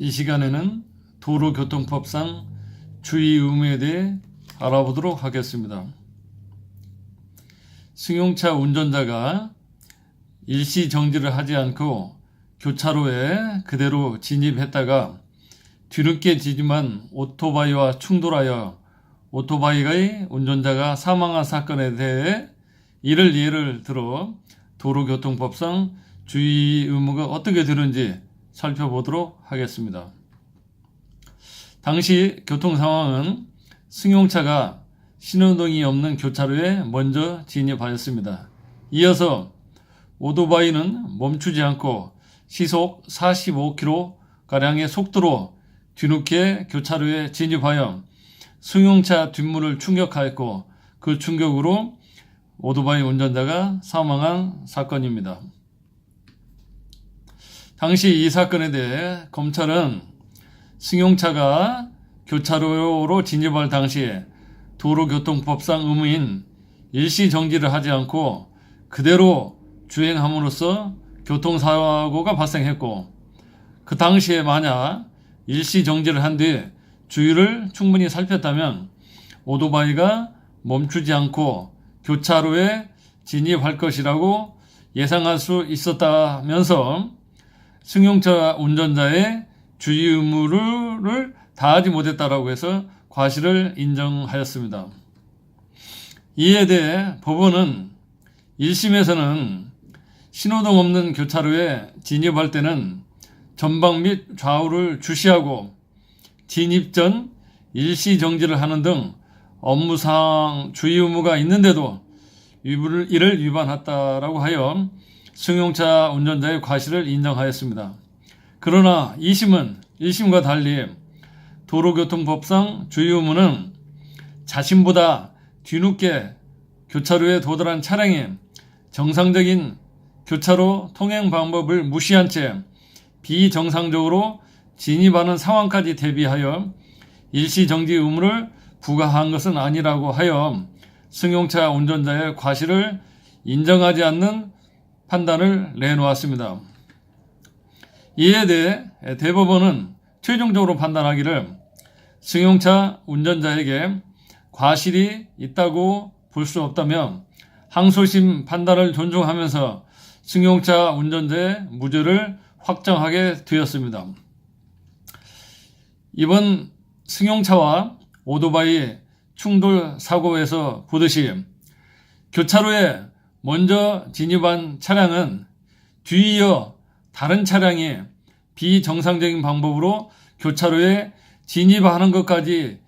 이 시간에는 도로교통법상 주의 의무에 대해 알아보도록 하겠습니다. 승용차 운전자가 일시 정지를 하지 않고 교차로에 그대로 진입했다가 뒤늦게 지짐한 오토바이와 충돌하여 오토바이의 운전자가 사망한 사건에 대해 이를 예를 들어 도로교통법상 주의 의무가 어떻게 되는지 살펴보도록 하겠습니다. 당시 교통 상황은 승용차가 신호등이 없는 교차로에 먼저 진입하였습니다. 이어서 오토바이는 멈추지 않고 시속 45km가량의 속도로 뒤늦게 교차로에 진입하여 승용차 뒷문을 충격하였고 그 충격으로 오토바이 운전자가 사망한 사건입니다. 당시 이 사건에 대해 검찰은 승용차가 교차로로 진입할 당시에 도로교통법상 의무인 일시 정지를 하지 않고 그대로 주행함으로써 교통사고가 발생했고 그 당시에 만약 일시 정지를 한 뒤 주위를 충분히 살폈다면 오토바이가 멈추지 않고 교차로에 진입할 것이라고 예상할 수 있었다면서 승용차 운전자의 주의 의무를 다하지 못했다라고 해서 과실을 인정하였습니다. 이에 대해 법원은 1심에서는 신호등 없는 교차로에 진입할 때는 전방 및 좌우를 주시하고 진입 전 일시 정지를 하는 등 업무상 주의 의무가 있는데도 이를 위반했다라고 하여 승용차 운전자의 과실을 인정하였습니다. 그러나 2심은 1심과 달리 도로교통법상 주의 의무는 자신보다 뒤늦게 교차로에 도달한 차량이 정상적인 교차로 통행 방법을 무시한 채 비정상적으로 진입하는 상황까지 대비하여 일시 정지 의무를 부과한 것은 아니라고 하여 승용차 운전자의 과실을 인정하지 않는 판단을 내놓았습니다. 이에 대해 대법원은 최종적으로 판단하기를 승용차 운전자에게 과실이 있다고 볼 수 없다며 항소심 판단을 존중하면서 승용차 운전자의 무죄를 확정하게 되었습니다. 이번 승용차와 오토바이 충돌 사고에서 보듯이 교차로에 먼저 진입한 차량은 뒤이어 다른 차량이 비정상적인 방법으로 교차로에 진입하는 것까지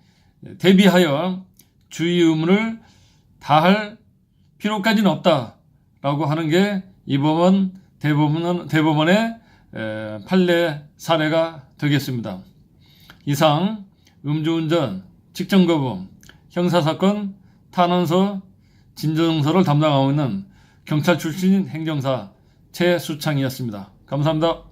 대비하여 주의 의무를 다할 필요까지는 없다라고 하는 게 이번 대법원, 대법원의 판례 사례가 되겠습니다. 이상 음주운전, 직전거부, 형사사건, 탄원서, 진정서를 담당하고 있는 경찰 출신 행정사 최수창이었습니다. 감사합니다.